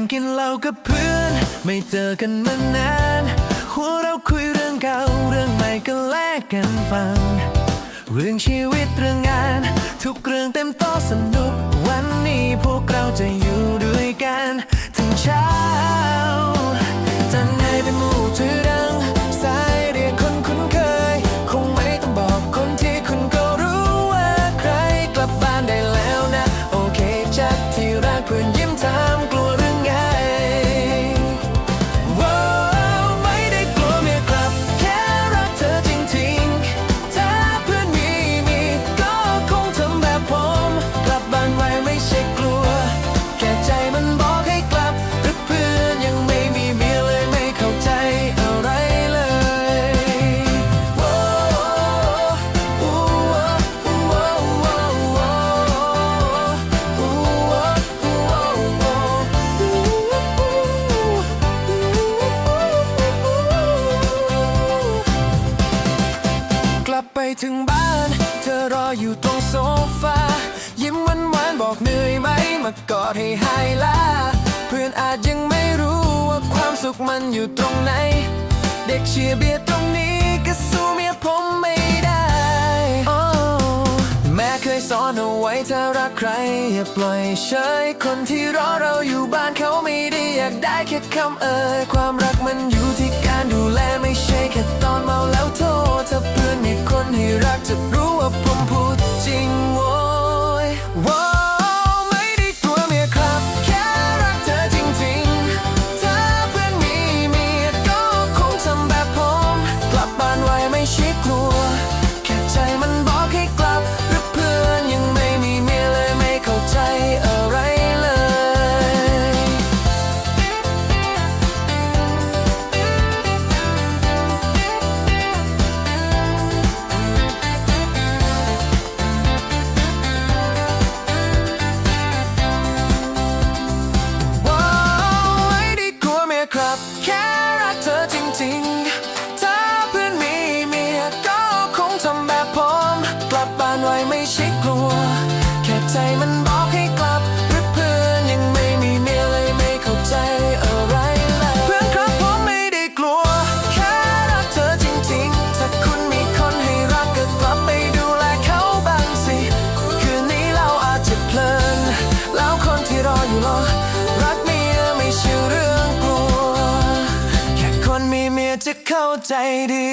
งกินเหล้ากับเพื่อน ไม่เจอกันมานาน หัวเราคุยเรื่องเก่าเรื่องใหม่ก็แลกกันฟัง เรื่องชีวิตเรื่องงาน ทุกเรื่องเต็มโต๊ะสนุก ถึงบ้าน เธอรออยู่ตรงโซฟา ยิ้มหวานหวานบอกเหนื่อยไหม มากอดให้หายล่า เพื่อนอาจยังไม่รู้ว่าความสุขมันอยู่ตรงไหน เด็กเชียร์เบียร์ตรงนี้ก็สู้เมียผมไม่ได้ oh, แม่เคยสอนเอาไว้ถ้ารักใคร อย่าปล่อยเฉยคนที่รอเราอยู่บ้านเขาไม่ได้อยากได้แค่คำเอ่ยความรักมันอยู่ to เข้าใจดี